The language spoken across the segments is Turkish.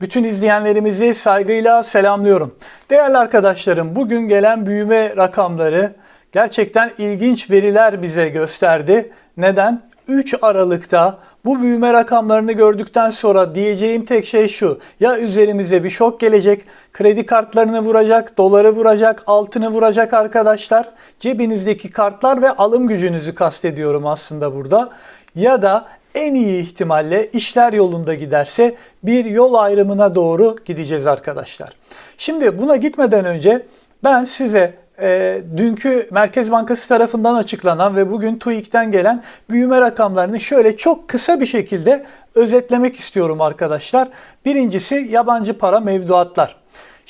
Bütün izleyenlerimizi saygıyla selamlıyorum. Değerli arkadaşlarım, bugün gelen büyüme rakamları gerçekten ilginç veriler bize gösterdi. Neden? 3 Aralık'ta bu büyüme rakamlarını gördükten sonra diyeceğim tek şey şu. Ya üzerimize bir şok gelecek, kredi kartlarını vuracak, doları vuracak, altını vuracak arkadaşlar. Cebinizdeki kartlar ve alım gücünüzü kastediyorum aslında burada. Ya da en iyi ihtimalle işler yolunda giderse bir yol ayrımına doğru gideceğiz arkadaşlar. Şimdi buna gitmeden önce ben size e, dünkü Merkez Bankası tarafından açıklanan ve bugün TÜİK'ten gelen büyüme rakamlarını şöyle çok kısa bir şekilde özetlemek istiyorum arkadaşlar. Birincisi yabancı para mevduatlar.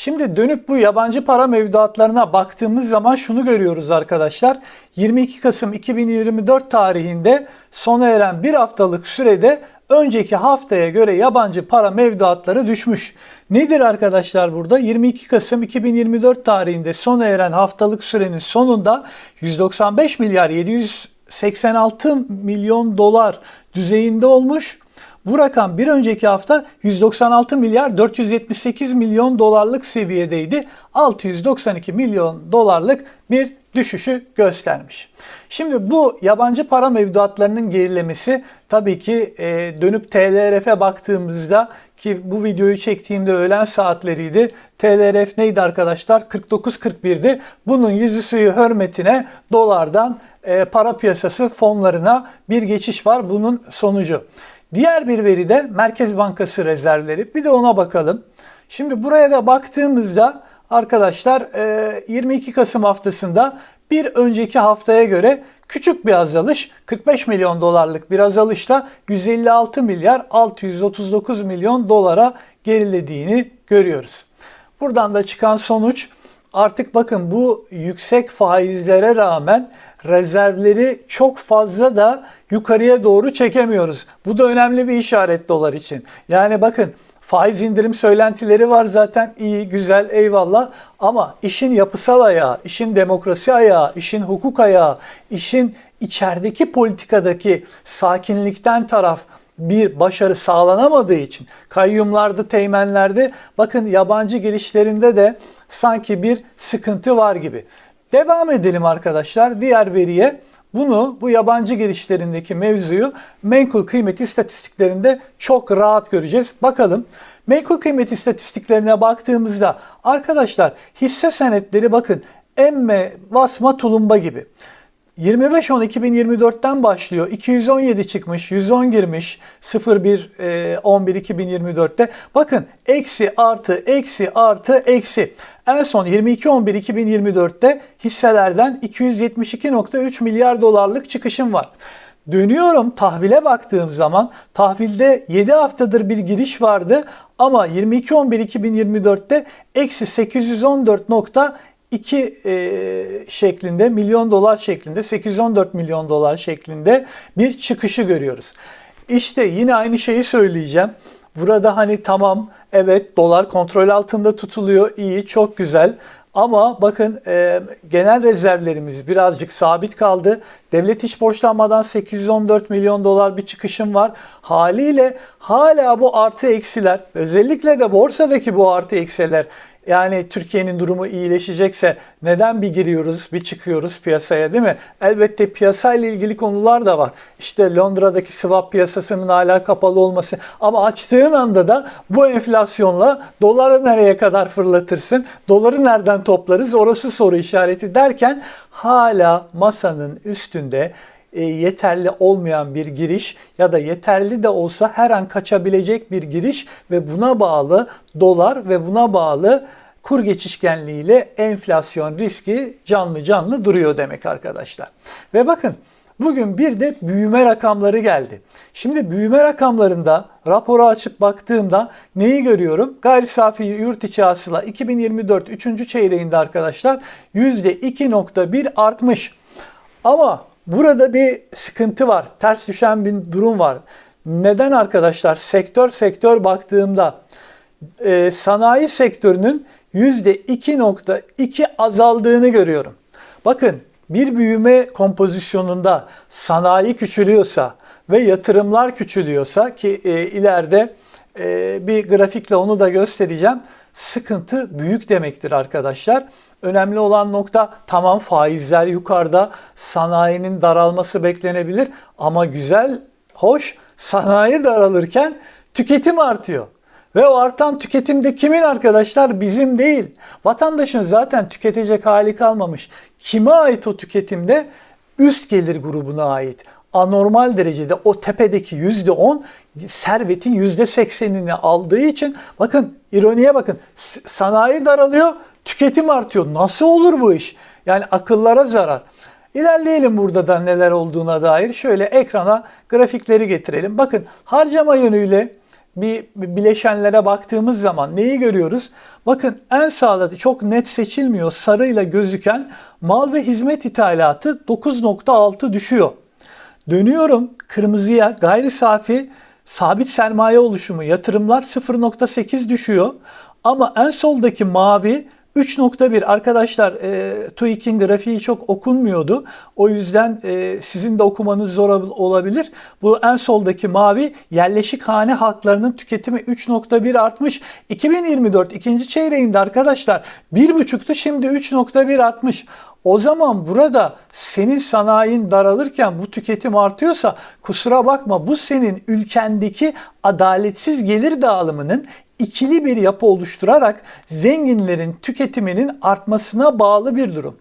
Şimdi dönüp bu yabancı para mevduatlarına baktığımız zaman şunu görüyoruz arkadaşlar. 22 Kasım 2024 tarihinde sona eren bir haftalık sürede önceki haftaya göre yabancı para mevduatları düşmüş. Nedir arkadaşlar burada? 22 Kasım 2024 tarihinde sona eren haftalık sürenin sonunda 195 milyar 786 milyon dolar düzeyinde olmuş. Bu rakam bir önceki hafta 196 milyar 478 milyon dolarlık seviyedeydi. 692 milyon dolarlık bir düşüşü göstermiş. Şimdi bu yabancı para mevduatlarının gerilemesi tabii ki e, dönüp TLRF'e baktığımızda ki bu videoyu çektiğimde öğlen saatleriydi. TLRF neydi arkadaşlar? 49.41'di. Bunun yüzü suyu hürmetine dolardan e, para piyasası fonlarına bir geçiş var bunun sonucu. Diğer bir veri de Merkez Bankası rezervleri. Bir de ona bakalım. Şimdi buraya da baktığımızda arkadaşlar 22 Kasım haftasında bir önceki haftaya göre küçük bir azalış 45 milyon dolarlık bir azalışla 156 milyar 639 milyon dolara gerilediğini görüyoruz. Buradan da çıkan sonuç artık bakın bu yüksek faizlere rağmen rezervleri çok fazla da yukarıya doğru çekemiyoruz. Bu da önemli bir işaret dolar için. Yani bakın faiz indirim söylentileri var zaten iyi, güzel, eyvallah. Ama işin yapısal ayağı, işin demokrasi ayağı, işin hukuk ayağı, işin içerideki politikadaki sakinlikten taraf bir başarı sağlanamadığı için kayyumlarda, teğmenlerde bakın yabancı girişlerinde de sanki bir sıkıntı var gibi. Devam edelim arkadaşlar diğer veriye. Bunu bu yabancı girişlerindeki mevzuyu menkul kıymet istatistiklerinde çok rahat göreceğiz. Bakalım menkul kıymet istatistiklerine baktığımızda arkadaşlar hisse senetleri bakın emme, basma, tulumba gibi. 25-10-2024'ten başlıyor. 217 çıkmış, 110 girmiş 01-11-2024'te. Bakın eksi artı eksi artı eksi. En son 22-11-2024'te hisselerden 272.3 milyar dolarlık çıkışım var. Dönüyorum tahvile baktığım zaman tahvilde 7 haftadır bir giriş vardı ama 22-11-2024'te eksi 814. 2 e, şeklinde milyon dolar şeklinde 814 milyon dolar şeklinde bir çıkışı görüyoruz. İşte yine aynı şeyi söyleyeceğim. Burada hani tamam evet dolar kontrol altında tutuluyor iyi çok güzel ama bakın e, genel rezervlerimiz birazcık sabit kaldı. Devlet hiç borçlanmadan 814 milyon dolar bir çıkışım var. Haliyle hala bu artı eksiler özellikle de borsadaki bu artı eksiler yani Türkiye'nin durumu iyileşecekse neden bir giriyoruz, bir çıkıyoruz piyasaya değil mi? Elbette piyasayla ilgili konular da var. İşte Londra'daki swap piyasasının hala kapalı olması ama açtığın anda da bu enflasyonla doları nereye kadar fırlatırsın? Doları nereden toplarız? Orası soru işareti derken hala masanın üstünde e, yeterli olmayan bir giriş ya da yeterli de olsa her an kaçabilecek bir giriş ve buna bağlı dolar ve buna bağlı kur geçişkenliğiyle enflasyon riski canlı canlı duruyor demek arkadaşlar. Ve bakın bugün bir de büyüme rakamları geldi. Şimdi büyüme rakamlarında raporu açıp baktığımda neyi görüyorum? Gayri safi yurt içi hasıla 2024 3. çeyreğinde arkadaşlar %2.1 artmış. Ama Burada bir sıkıntı var. Ters düşen bir durum var. Neden arkadaşlar? Sektör sektör baktığımda e, sanayi sektörünün %2.2 azaldığını görüyorum. Bakın bir büyüme kompozisyonunda sanayi küçülüyorsa ve yatırımlar küçülüyorsa ki e, ileride e, bir grafikle onu da göstereceğim. Sıkıntı büyük demektir arkadaşlar. Önemli olan nokta tamam faizler yukarıda, sanayinin daralması beklenebilir ama güzel, hoş sanayi daralırken tüketim artıyor. Ve o artan tüketim de kimin arkadaşlar? Bizim değil. Vatandaşın zaten tüketecek hali kalmamış. Kime ait o tüketimde? Üst gelir grubuna ait. Anormal derecede o tepedeki %10 servetin %80'ini aldığı için bakın ironiye bakın sanayi daralıyor tüketim artıyor. Nasıl olur bu iş? Yani akıllara zarar. İlerleyelim burada da neler olduğuna dair. Şöyle ekrana grafikleri getirelim. Bakın harcama yönüyle bir bileşenlere baktığımız zaman neyi görüyoruz? Bakın en sağda çok net seçilmiyor sarıyla gözüken mal ve hizmet ithalatı 9.6 düşüyor. Dönüyorum kırmızıya gayri safi sabit sermaye oluşumu yatırımlar 0.8 düşüyor. Ama en soldaki mavi 3.1 arkadaşlar e, TÜİK'in grafiği çok okunmuyordu. O yüzden e, sizin de okumanız zor olabilir. Bu en soldaki mavi yerleşik hane halklarının tüketimi 3.1 artmış. 2024 ikinci çeyreğinde arkadaşlar 1.5'tu şimdi 3.1 artmış. O zaman burada senin sanayin daralırken bu tüketim artıyorsa kusura bakma bu senin ülkendeki adaletsiz gelir dağılımının ikili bir yapı oluşturarak zenginlerin tüketiminin artmasına bağlı bir durum.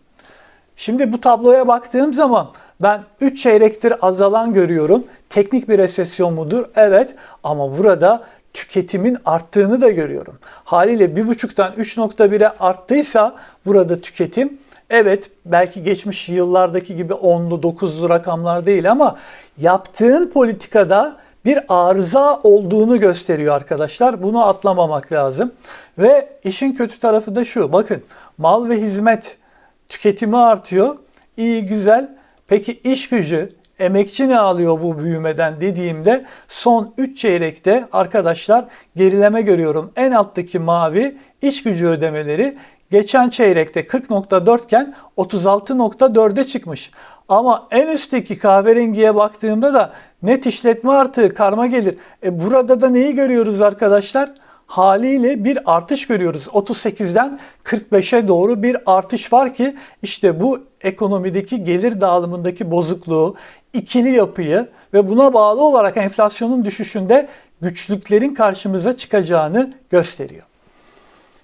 Şimdi bu tabloya baktığım zaman ben 3 çeyrektir azalan görüyorum. Teknik bir resesyon mudur? Evet ama burada tüketimin arttığını da görüyorum. Haliyle 1.5'tan 3.1'e arttıysa burada tüketim evet belki geçmiş yıllardaki gibi 10'lu 9'lu rakamlar değil ama yaptığın politikada bir arıza olduğunu gösteriyor arkadaşlar. Bunu atlamamak lazım. Ve işin kötü tarafı da şu. Bakın mal ve hizmet tüketimi artıyor. İyi güzel. Peki iş gücü, emekçi ne alıyor bu büyümeden dediğimde son 3 çeyrekte arkadaşlar gerileme görüyorum. En alttaki mavi iş gücü ödemeleri geçen çeyrekte 40.4 iken 36.4'e çıkmış. Ama en üstteki kahverengiye baktığımda da net işletme artığı karma gelir. E burada da neyi görüyoruz arkadaşlar? Haliyle bir artış görüyoruz. 38'den 45'e doğru bir artış var ki işte bu ekonomideki gelir dağılımındaki bozukluğu, ikili yapıyı ve buna bağlı olarak enflasyonun düşüşünde güçlüklerin karşımıza çıkacağını gösteriyor.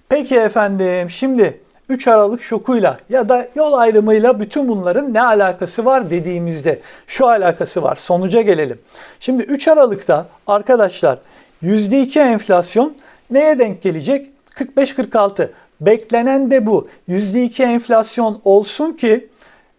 Peki efendim şimdi 3 Aralık şokuyla ya da yol ayrımıyla bütün bunların ne alakası var dediğimizde şu alakası var. Sonuca gelelim. Şimdi 3 Aralık'ta arkadaşlar %2 enflasyon neye denk gelecek? 45-46. Beklenen de bu. %2 enflasyon olsun ki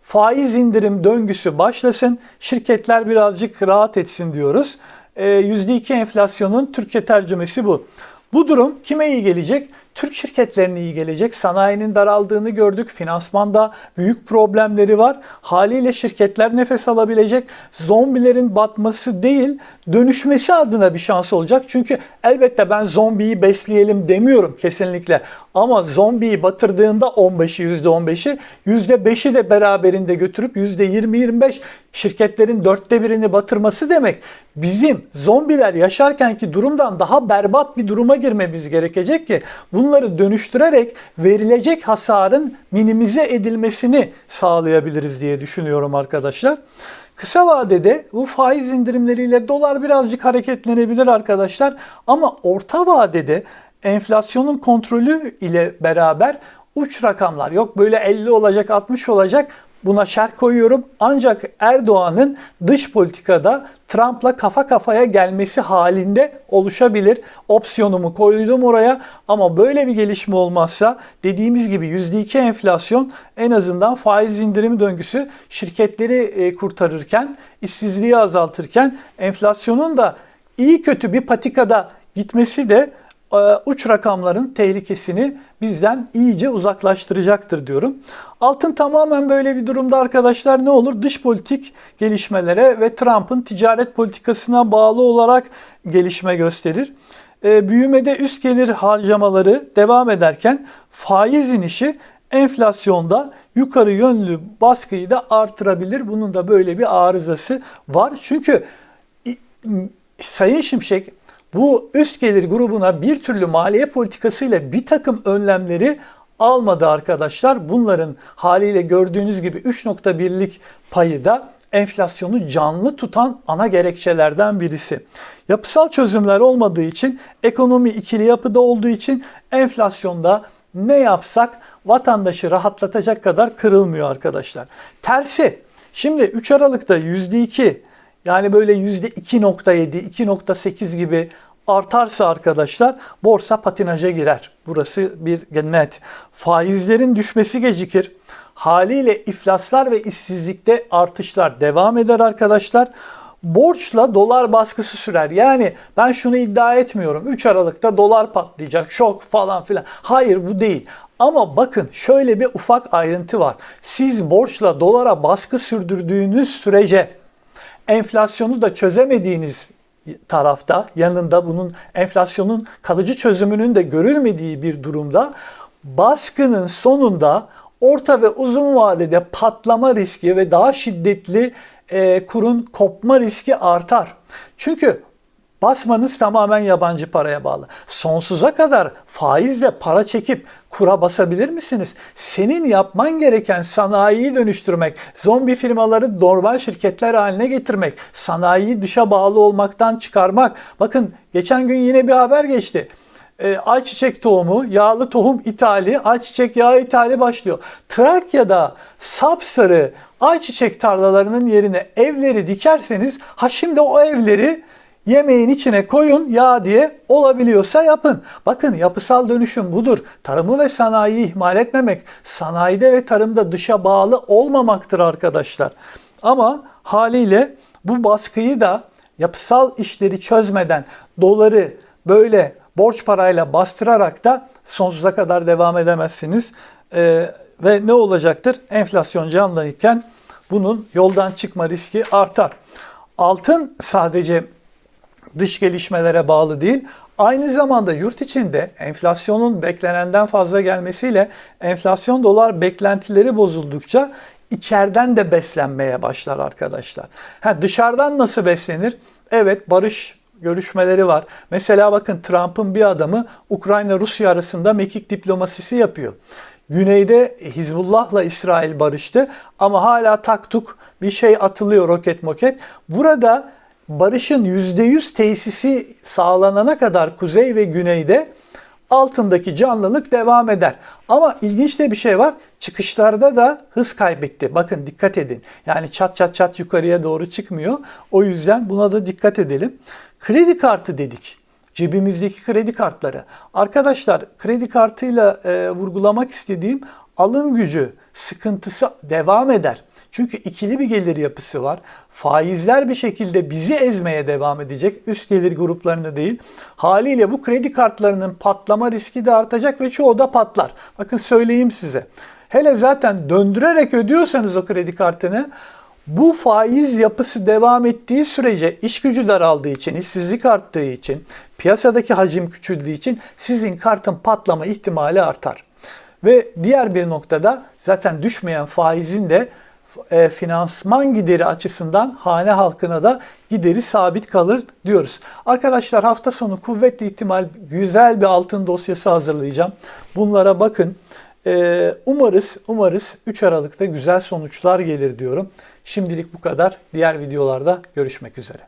faiz indirim döngüsü başlasın. Şirketler birazcık rahat etsin diyoruz. %2 ee, enflasyonun Türkçe tercümesi bu. Bu durum kime iyi gelecek? Türk şirketlerine iyi gelecek. Sanayinin daraldığını gördük. Finansmanda büyük problemleri var. Haliyle şirketler nefes alabilecek. Zombilerin batması değil, dönüşmesi adına bir şans olacak. Çünkü elbette ben zombiyi besleyelim demiyorum kesinlikle. Ama zombiyi batırdığında 15'i %15'i %5'i de beraberinde götürüp %20-25 şirketlerin dörtte birini batırması demek. Bizim zombiler yaşarkenki durumdan daha berbat bir duruma girmemiz gerekecek ki bunları dönüştürerek verilecek hasarın minimize edilmesini sağlayabiliriz diye düşünüyorum arkadaşlar. Kısa vadede bu faiz indirimleriyle dolar birazcık hareketlenebilir arkadaşlar. Ama orta vadede enflasyonun kontrolü ile beraber uç rakamlar yok böyle 50 olacak 60 olacak Buna şerh koyuyorum. Ancak Erdoğan'ın dış politikada Trump'la kafa kafaya gelmesi halinde oluşabilir. Opsiyonumu koydum oraya ama böyle bir gelişme olmazsa dediğimiz gibi %2 enflasyon en azından faiz indirimi döngüsü şirketleri e, kurtarırken, işsizliği azaltırken enflasyonun da iyi kötü bir patikada gitmesi de uç rakamların tehlikesini bizden iyice uzaklaştıracaktır diyorum. Altın tamamen böyle bir durumda arkadaşlar ne olur? Dış politik gelişmelere ve Trump'ın ticaret politikasına bağlı olarak gelişme gösterir. E, büyümede üst gelir harcamaları devam ederken faiz inişi enflasyonda yukarı yönlü baskıyı da artırabilir. Bunun da böyle bir arızası var. Çünkü Sayın Şimşek bu üst gelir grubuna bir türlü maliye politikasıyla bir takım önlemleri almadı arkadaşlar. Bunların haliyle gördüğünüz gibi 3.1'lik payı da enflasyonu canlı tutan ana gerekçelerden birisi. Yapısal çözümler olmadığı için, ekonomi ikili yapıda olduğu için enflasyonda ne yapsak vatandaşı rahatlatacak kadar kırılmıyor arkadaşlar. Tersi, şimdi 3 Aralık'ta %2 yani böyle %2.7, 2.8 gibi artarsa arkadaşlar borsa patinaja girer. Burası bir net. Faizlerin düşmesi gecikir. Haliyle iflaslar ve işsizlikte artışlar devam eder arkadaşlar. Borçla dolar baskısı sürer. Yani ben şunu iddia etmiyorum. 3 Aralık'ta dolar patlayacak, şok falan filan. Hayır bu değil. Ama bakın şöyle bir ufak ayrıntı var. Siz borçla dolara baskı sürdürdüğünüz sürece enflasyonu da çözemediğiniz tarafta yanında bunun enflasyonun kalıcı çözümünün de görülmediği bir durumda baskının sonunda orta ve uzun vadede patlama riski ve daha şiddetli e, kurun kopma riski artar. Çünkü basmanız tamamen yabancı paraya bağlı. Sonsuza kadar faizle para çekip kura basabilir misiniz? Senin yapman gereken sanayiyi dönüştürmek, zombi firmaları normal şirketler haline getirmek, sanayiyi dışa bağlı olmaktan çıkarmak. Bakın geçen gün yine bir haber geçti e, ayçiçek tohumu, yağlı tohum ithali, ayçiçek yağı ithali başlıyor. Trakya'da sapsarı ayçiçek tarlalarının yerine evleri dikerseniz ha şimdi o evleri yemeğin içine koyun yağ diye olabiliyorsa yapın. Bakın yapısal dönüşüm budur. Tarımı ve sanayiyi ihmal etmemek, sanayide ve tarımda dışa bağlı olmamaktır arkadaşlar. Ama haliyle bu baskıyı da yapısal işleri çözmeden doları böyle borç parayla bastırarak da sonsuza kadar devam edemezsiniz. Ee, ve ne olacaktır? Enflasyon canlıyken bunun yoldan çıkma riski artar. Altın sadece dış gelişmelere bağlı değil, aynı zamanda yurt içinde enflasyonun beklenenden fazla gelmesiyle enflasyon dolar beklentileri bozuldukça içeriden de beslenmeye başlar arkadaşlar. Ha, dışarıdan nasıl beslenir? Evet barış görüşmeleri var. Mesela bakın Trump'ın bir adamı Ukrayna-Rusya arasında mekik diplomasisi yapıyor. Güneyde Hizbullah'la İsrail barıştı ama hala taktuk bir şey atılıyor roket moket. Burada barışın %100 tesisi sağlanana kadar kuzey ve güneyde altındaki canlılık devam eder. Ama ilginç de bir şey var. Çıkışlarda da hız kaybetti. Bakın dikkat edin. Yani çat çat çat yukarıya doğru çıkmıyor. O yüzden buna da dikkat edelim. Kredi kartı dedik. Cebimizdeki kredi kartları. Arkadaşlar kredi kartıyla e, vurgulamak istediğim alım gücü sıkıntısı devam eder. Çünkü ikili bir gelir yapısı var. Faizler bir şekilde bizi ezmeye devam edecek. Üst gelir gruplarını değil. Haliyle bu kredi kartlarının patlama riski de artacak ve çoğu da patlar. Bakın söyleyeyim size. Hele zaten döndürerek ödüyorsanız o kredi kartını bu faiz yapısı devam ettiği sürece iş gücü daraldığı için, işsizlik arttığı için, piyasadaki hacim küçüldüğü için sizin kartın patlama ihtimali artar. Ve diğer bir noktada zaten düşmeyen faizin de e, finansman gideri açısından hane halkına da gideri sabit kalır diyoruz. Arkadaşlar hafta sonu kuvvetli ihtimal güzel bir altın dosyası hazırlayacağım. Bunlara bakın. E, umarız umarız 3 Aralık'ta güzel sonuçlar gelir diyorum. Şimdilik bu kadar. Diğer videolarda görüşmek üzere.